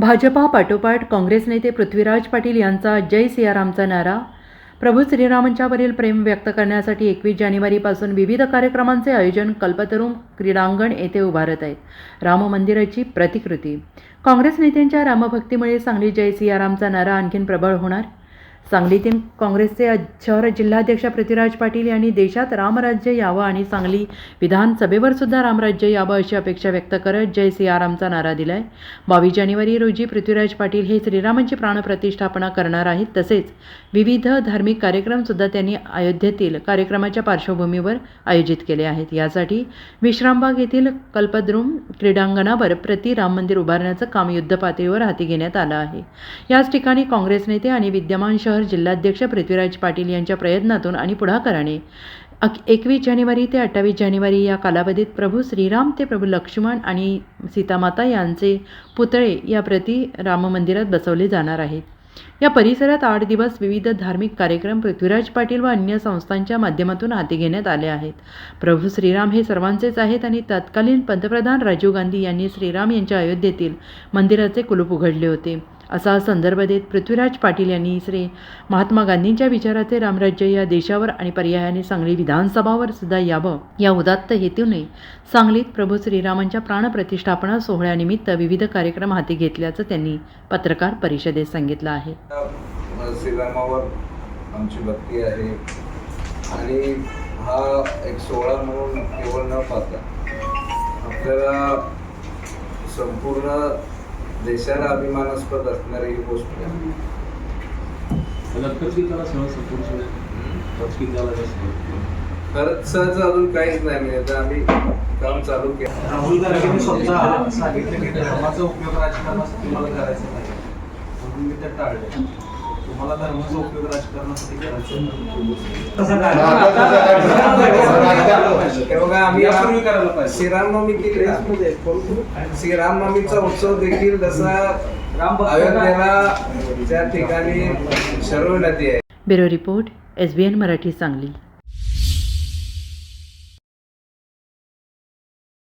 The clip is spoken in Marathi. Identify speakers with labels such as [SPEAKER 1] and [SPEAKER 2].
[SPEAKER 1] भाजपा पाठोपाठ काँग्रेस नेते पृथ्वीराज पाटील यांचा जय सियारामचा नारा. प्रभू श्रीरामांच्यावरील प्रेम व्यक्त करण्यासाठी एकवीस जानेवारीपासून विविध कार्यक्रमांचे आयोजन कल्पतरुम क्रीडांगण येथे उभारत आहेत. राम मंदिराची प्रतिकृती. काँग्रेस नेत्यांच्या रामभक्तीमुळे सांगली जय सियारामचा नारा आणखीन प्रबळ होणार? सांगलीतील काँग्रेसचे शहर जिल्हाध्यक्ष पृथ्वीराज पाटील यांनी देशात रामराज्य यावं आणि सांगली विधानसभेवर सुद्धा रामराज्य यावं अशी अपेक्षा व्यक्त करत जय सियारामचा नारा दिलाय. बावीस जानेवारी रोजी पृथ्वीराज पाटील हे श्रीरामांची प्राणप्रतिष्ठापना करणार आहेत. तसेच विविध धार्मिक कार्यक्रमसुद्धा त्यांनी अयोध्येतील कार्यक्रमाच्या पार्श्वभूमीवर आयोजित केले आहेत. यासाठी विश्रामबाग येथील कल्पद्रुम क्रीडांगणावर प्रति राम मंदिर उभारण्याचं काम युद्धपातळीवर हाती घेण्यात आलं आहे. याच ठिकाणी काँग्रेस नेते आणि विद्यमान शहर शहर जिल्हाध्यक्ष पृथ्वीराज पाटील यांच्या प्रयत्नातून आणि पुढाकाराने. अक एकवीस जानेवारी ते अठ्ठावीस जानेवारी या कालावधीत प्रभू श्रीराम ते प्रभू लक्ष्मण आणि सीतामाता यांचे पुतळे या प्रति राम मंदिरात बसवले जाणार आहेत. या परिसरात आठ दिवस विविध धार्मिक कार्यक्रम पृथ्वीराज पाटील व अन्य संस्थांच्या माध्यमातून हाती घेण्यात आले आहेत. प्रभू श्रीराम हे सर्वांचेच आहेत आणि तत्कालीन पंतप्रधान राजीव गांधी यांनी श्रीराम यांच्या अयोध्येतील मंदिराचे कुलूप उघडले होते. असा संदर्भ देत पृथ्वीराज पाटील यांनी श्री महात्मा गांधींच्या विचाराचे रामराज्य या देशावर आणि पर्यायाने सांगली विधानसभावर सुद्धा यावं. या उदात्त हेतूने सांगलीत प्रभू श्रीरामांच्या प्राणप्रतिष्ठापना सोहळ्यानिमित्त विविध कार्यक्रम हाती घेतल्याचं त्यांनी पत्रकार परिषदेत सांगितलं आहे.
[SPEAKER 2] श्रीरामावर आमची भक्ती आहे आणि हा एक सोहळा म्हणून केवळ न पाहता आपल्याला संपूर्ण देशाला अभिमानास्पद असणारी ही गोष्ट आहे.
[SPEAKER 3] खर्च
[SPEAKER 2] खर्चाचं अजून काहीच नाही म्हणजे आता आम्ही काम चालू केलं.
[SPEAKER 4] राहुल गांधींनी स्वतः सांगितलं की धर्माचा उपयोग राजकारणासाठी मला करायचा नाही. म्हणून मी ते टाळले. तुम्हाला धर्माचा उपयोग राजकारणासाठी करायचा नाही. तसं काय?
[SPEAKER 2] बघा आम्ही
[SPEAKER 4] यापूर्वी करायला पाहिजे.
[SPEAKER 2] श्रीरामनवमी केली ना. श्रीरामनवमीचा उत्सव देखील जसा अयोध्येला त्या ठिकाणी शरवण्यात आहे.
[SPEAKER 1] Bureau report S B N Marathi Sangli.